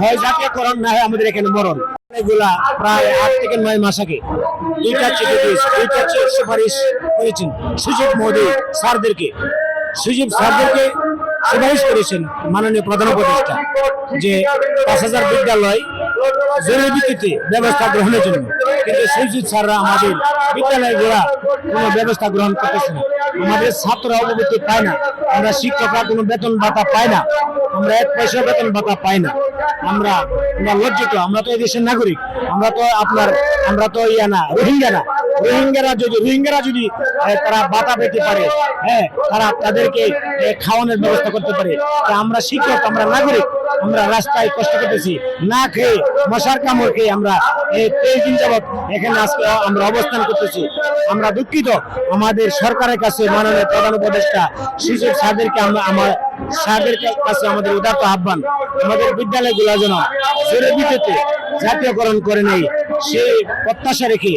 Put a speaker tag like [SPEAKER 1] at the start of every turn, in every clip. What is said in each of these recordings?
[SPEAKER 1] হয় জাতীয়করণ না হয় আমাদের এখানে মরণ। এগুলা প্রায় আট থেকে নয় মাস আগে দুইটা দুইটা সুপারিশ করেছেন। সুজিত মোদী স্যারদেরকে। সুজিত স্যারদেরকে সুপারিশ করেছেন মাননীয় প্রধান উপদেষ্টা যে পাঁচ হাজার বিদ্যালয় জরুরি ভিত্তিতে ব্যবস্থা গ্রহণের জন্য। কিন্তু সুজিত স্যাররা আমাদের বিদ্যালয়গুলা কোনো ব্যবস্থা গ্রহণ করতেছে না। আমাদের ছাত্ররা অবগতি পায় না। আমরা শিক্ষকরা কোনো বেতন ভাতা পাই না। আমরা এক পয়সা বেতন ভাতা পাই না। আমরা আমরা লজ্জিত, আমরা তো এই দেশের নাগরিক, আমরা তো আপনার, আমরা তো ইয়া না, রোহিঙ্গা না। রোহিঙ্গারা যদি রোহিঙ্গারা যদি তারা বাতা পেতে পারে হ্যাঁ তারা তাদেরকে খাওয়ানোর ব্যবস্থা করতে পারে। আমরা শিক্ষক, আমরা নাগরিক, আমরা রাস্তায় কষ্ট করতেছি। না খেয়ে মশার কামড় খেয়ে আমরা তেইশ দিন যাবৎ এখানে আজকে আমরা অবস্থান করতেছি। আমরা দুঃখিত। আমাদের সরকারের কাছে মাননীয় প্রধান উপদেষ্টা শিশু স্যারদেরকে আমরা, আমার স্যারদের কাছে আমাদের উদারত আহ্বান। আমাদের বিদ্যালয়গুলো যেন জোরে ভিত্তিতে জাতীয়করণ করে নেই, সেই প্রত্যাশা রেখে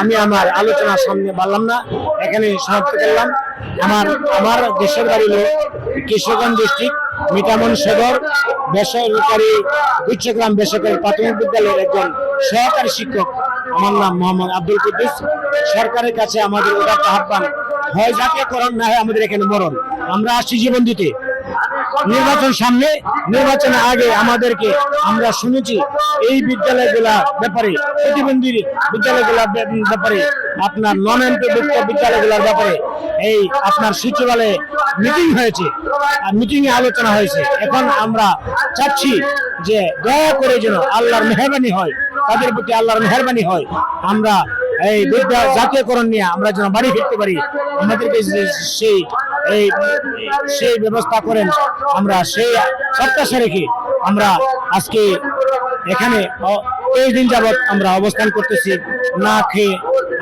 [SPEAKER 1] আমি আমার আলোচনা সামনে বললাম না, এখানে সমাপ্ত করলাম। আমার আমার দেশের বাড়ি হলো কিশোরগঞ্জ ডিস্ট্রিক্ট মিটামন সদর বেসরকারি, উচ্চগ্রাম বেসরকারি প্রাথমিক বিদ্যালয়ের একজন সহকারী শিক্ষক। আমার নাম মোহাম্মদ আব্দুল কুদ্দুস। সরকারের কাছে আমাদের উদারত আহ্বান, হয় জাতীয়করণ না হয় আমাদের এখানে মরণ। আমরা আসছি জীবন দিতে। নির্বাচন সামনে, নির্বাচনের আগে আমাদেরকে আমরা শুনেছি এই বিদ্যালয়গুলা ব্যাপারে, প্রতিবন্ধী বিদ্যালয়গুলোর ব্যাপ- ব্যাপারে, আপনার নন এমপিভুক্ত বিদ্যালয়গুলোর ব্যাপারে এই আপনার সচিবালয়ে মিটিং হয়েছে, আর মিটিং এ আলোচনা হয়েছে। এখন আমরা চাচ্ছি যে দয়া করে যেন আল্লাহর মেহরবানি হয়, তাদের প্রতি আল্লাহর মেহরবানি হয়। আমরা এই বিদ্যা জাতীয়করণ নিয়ে আমরা যেন বাড়ি ফিরতে পারি, আমাদেরকে সেই এই সেই ব্যবস্থা করেন। আমরা সেই প্রত্যাশা রেখে আমরা আজকে এখানে তেইশ দিন যাবৎ আমরা অবস্থান করতেছি। না খেয়ে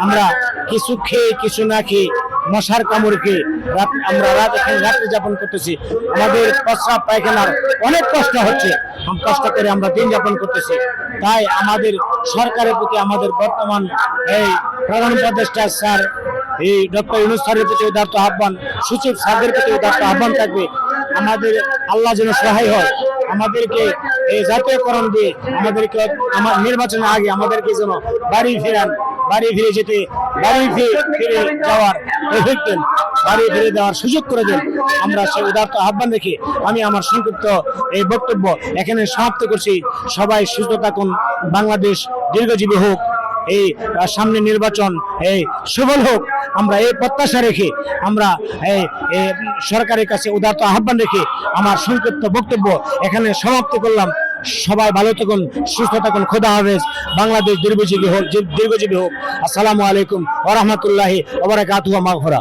[SPEAKER 1] আমরা কিছু খেয়ে, কিছু না খেয়ে মশার কামড় খেয়ে রাত, আমরা রাত এখানে রাত্রি যাপন করতেছি। আমাদের প্রস্রাব পায়খানার অনেক কষ্ট হচ্ছে। কষ্ট করে আমরা দিন যাপন করতেছি। তাই আমাদের সরকারের প্রতি আমাদের বর্তমান এই প্রধান উপদেষ্টা স্যার এই ডক্টর ইউনুস স্যারের প্রতি উদার্ত আহ্বান সচিব স্যারদের প্রতি উদার্ত আহ্বান থাকবে। আমাদের আল্লাহ যেন সহায় হয়, আমাদেরকে এই জাতীয়করণ দিয়ে আমাদেরকে আমার নির্বাচনের আগে আমাদেরকে যেন বাড়ি ফেরান, বাড়ি ফিরে যেতে, বাড়ি ফিরে ফিরে যাওয়ার তৌফিক দেন, বাড়ি ফিরে দেওয়ার সুযোগ করে দেন। আমরা সেই উদার্ত আহ্বান রেখে আমি আমার সংক্ষিপ্ত এই বক্তব্য এখানে সমাপ্ত করছি। সবাই সুস্থ থাকুন, বাংলাদেশ দীর্ঘজীবী হোক। এই সামনে নির্বাচন, এই, সফল হোক। আমরা এই প্রত্যাশা রেখে, আমরা এই সরকারের কাছে উদারত আহ্বান রেখে আমার সংক্ষিপ্ত বক্তব্য এখানে সমাপ্ত করলাম। সবাই ভালো থাকুন, সুস্থ থাকুন, খোদা হাফেজ। বাংলাদেশ দীর্ঘজীবী হোক দীর্ঘজীবী হোক। আসসালামু আলাইকুম ওরহমতুল্লাহি ওবরাকাতুহু মাগফিরা